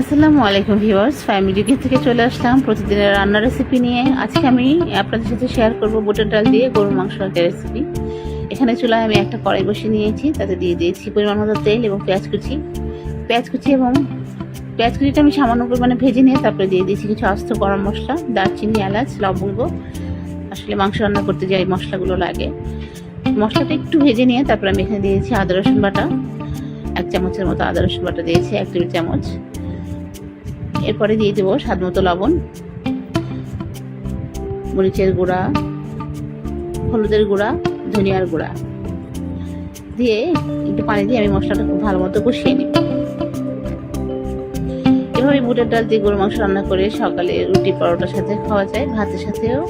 আসসালামু আলাইকুম viewers family kitchen থেকে চলে আসলাম প্রতিদিনের রান্নার রেসিপি নিয়ে। আজকে আমি আপনাদের সাথে শেয়ার করব বুটের ডাল দিয়ে গরুর মাংস একটা রেসিপি এখানে চুলায় আমি একটা কড়াই বসিয়ে নিয়েছি, তাতে দিয়ে দিয়েছি পরিমাণ মতো তেল এবং পেঁয়াজ কুচি। পেঁয়াজ কুচি এবং পেঁয়াজ কুচিটা আমি সামান্য পরিমাণে ভেজে নিয়ে তারপরে দিয়ে দিয়েছি কিছু আস্ত গরম মশলা, দারচিনি, এলাচ, লবঙ্গ। আসলে মাংস রান্না করতে যাই মশলাগুলো লাগে। মশলাটা একটু ভেজে নিয়ে তারপরে আমি এখানে দিয়েছি আদা রসুন বাটা। এক চামচের মতো আদা রসুন বাটা দিয়েছি, এক টেবিল চামচ। এরপরে দিয়ে দেবো স্বাদ মতো লবণ, মরিচের গুঁড়া, হলুদের গুঁড়া, ধনিয়ার গুঁড়া। দিয়ে একটু পানি দিয়ে আমি মশলাটা খুব ভালো মতো কষিয়ে নিই এভাবে বুটের ডাল দিয়ে গরু মাংস রান্না করে সকালে রুটি পরোটার সাথে খাওয়া যায়, ভাতের সাথেও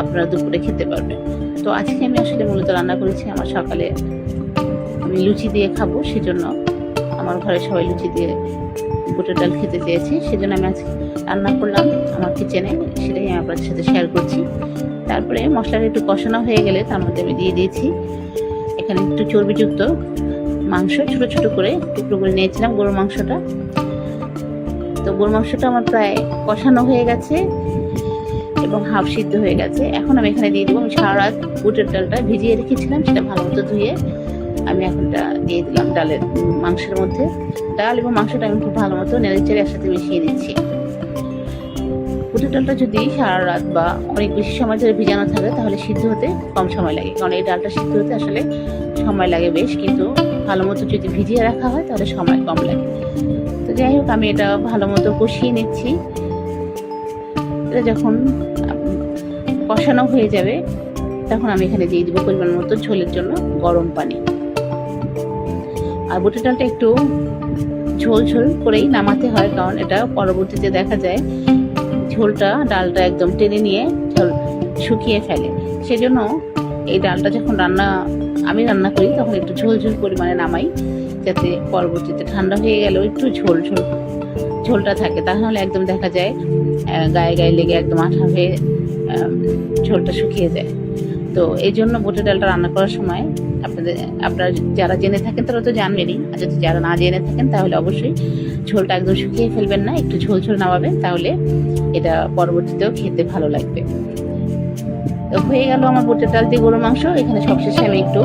আপনারা দুপুরে খেতে পারবেন। তো আজকে আমি আসলে মূলত রান্না করেছি আমার সকালে আমি লুচি দিয়ে খাব, সেজন্য আমার ঘরে সবাই লুচি দিয়ে বুটের ডাল খেতে চেয়েছি, সেজন্য আমি আজকে রান্না করলাম আমার কিচেনে সেটাই আমি আপনাদের সাথে শেয়ার করছি। তারপরে মশলাটা একটু কষানো হয়ে গেলে তার মধ্যে আমি দিয়ে দিয়েছি। এখানে একটু চর্বিযুক্ত মাংস, ছোট ছোট করে টুকরো করে নিয়েছিলাম গরুর মাংসটা। তো গরুর মাংসটা আমার প্রায় কষানো হয়ে গেছে এবং হাফ সিদ্ধ হয়ে গেছে। এখন আমি এখানে দিয়ে দেবো, আমি সারা রাত বুটের ডালটা ভিজিয়ে রেখেছিলাম, সেটা ভালো মতো ধুয়ে আমি এখনটা দিয়ে দিলাম ডালের মাংসের মধ্যে। ডাল এবং মাংসটা আমি খুব ভালো মতো নেড়ে চেড়ে একসাথে মিশিয়ে দিচ্ছি। বুটের ডালটা যদি সারা রাত বা অনেক বেশি সময় ধরে ভিজানো থাকে, তাহলে সিদ্ধ হতে কম সময় লাগে। কারণ এই ডালটা সিদ্ধ হতে আসলে সময় লাগে বেশ, কিন্তু ভালো মতো যদি ভিজিয়ে রাখা হয়, তাহলে সময় কম লাগে। তো যাই হোক, আমি এটা ভালো মতো কষিয়ে নিচ্ছি। এটা যখন কষানো হয়ে যাবে, তখন আমি এখানে দিয়ে দিব পরিমাণ মতো ঝোলের জন্য গরম পানি। আর বুটের ডালটা একটু ঝোল ঝোল করেই নামাতে হয়, কারণ এটা পরবর্তীতে দেখা যায় ঝোলটা ডালটা একদম টেনে নিয়ে ঝোল শুকিয়ে ফেলে। সেজন্য এই ডালটা যখন রান্না, আমি রান্না করি, তখন একটু ঝোল ঝোল পরিমাণে নামাই, যাতে পরবর্তীতে ঠান্ডা হয়ে গেলেও একটু ঝোল ঝোল, ঝোলটা থাকে। তাহলে একদম দেখা যায় গায়ে গায়ে লেগে একদম আঠা হয়ে ঝোলটা শুকিয়ে যায়। তো এই জন্য বুটের ডালটা রান্না করার সময় আপনাদের, আপনারা যারা জেনে থাকেন তারা তো জানবেনই। আর যদি যারা না জেনে থাকেন, তাহলে অবশ্যই ঝোলটা একদম শুকিয়ে ফেলবেন না, একটু ঝোল ঝোল নামাবেন তাহলে এটা পরবর্তীতেও খেতে ভালো লাগবে। তো হয়ে গেল আমার বুটের ডাল দিয়ে গরুর মাংস। এখানে সবশেষে আমি একটু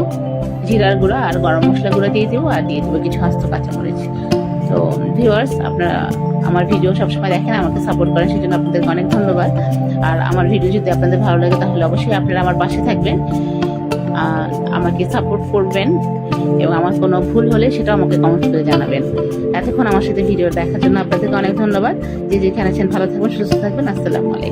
জিরার গুঁড়া আর গরম মশলা গুঁড়া দিয়ে দেবো, আর দিয়ে দেবো কিছু আস্ত কাঁচামরিচ। তো ভিউয়ার্স আপনারা আমার ভিডিও সবসময় দেখেন, আমাকে সাপোর্ট করেন, সেজন্য আপনাদেরকে অনেক ধন্যবাদ। আর আমার ভিডিও যদি আপনাদের ভালো লাগে, তাহলে অবশ্যই আপনারা আমার পাশে থাকবেন, আর আমাকে সাপোর্ট করবেন, এবং আমার কোনো ভুল হলে সেটাও আমাকে কমেন্ট করে জানাবেন। এতক্ষণ আমার সাথে ভিডিও দেখার জন্য আপনাদেরকে অনেক ধন্যবাদ। যে যেখানে আছেন, ভালো থাকবেন, সুস্থ থাকবেন। আসসালামু আলাইকুম।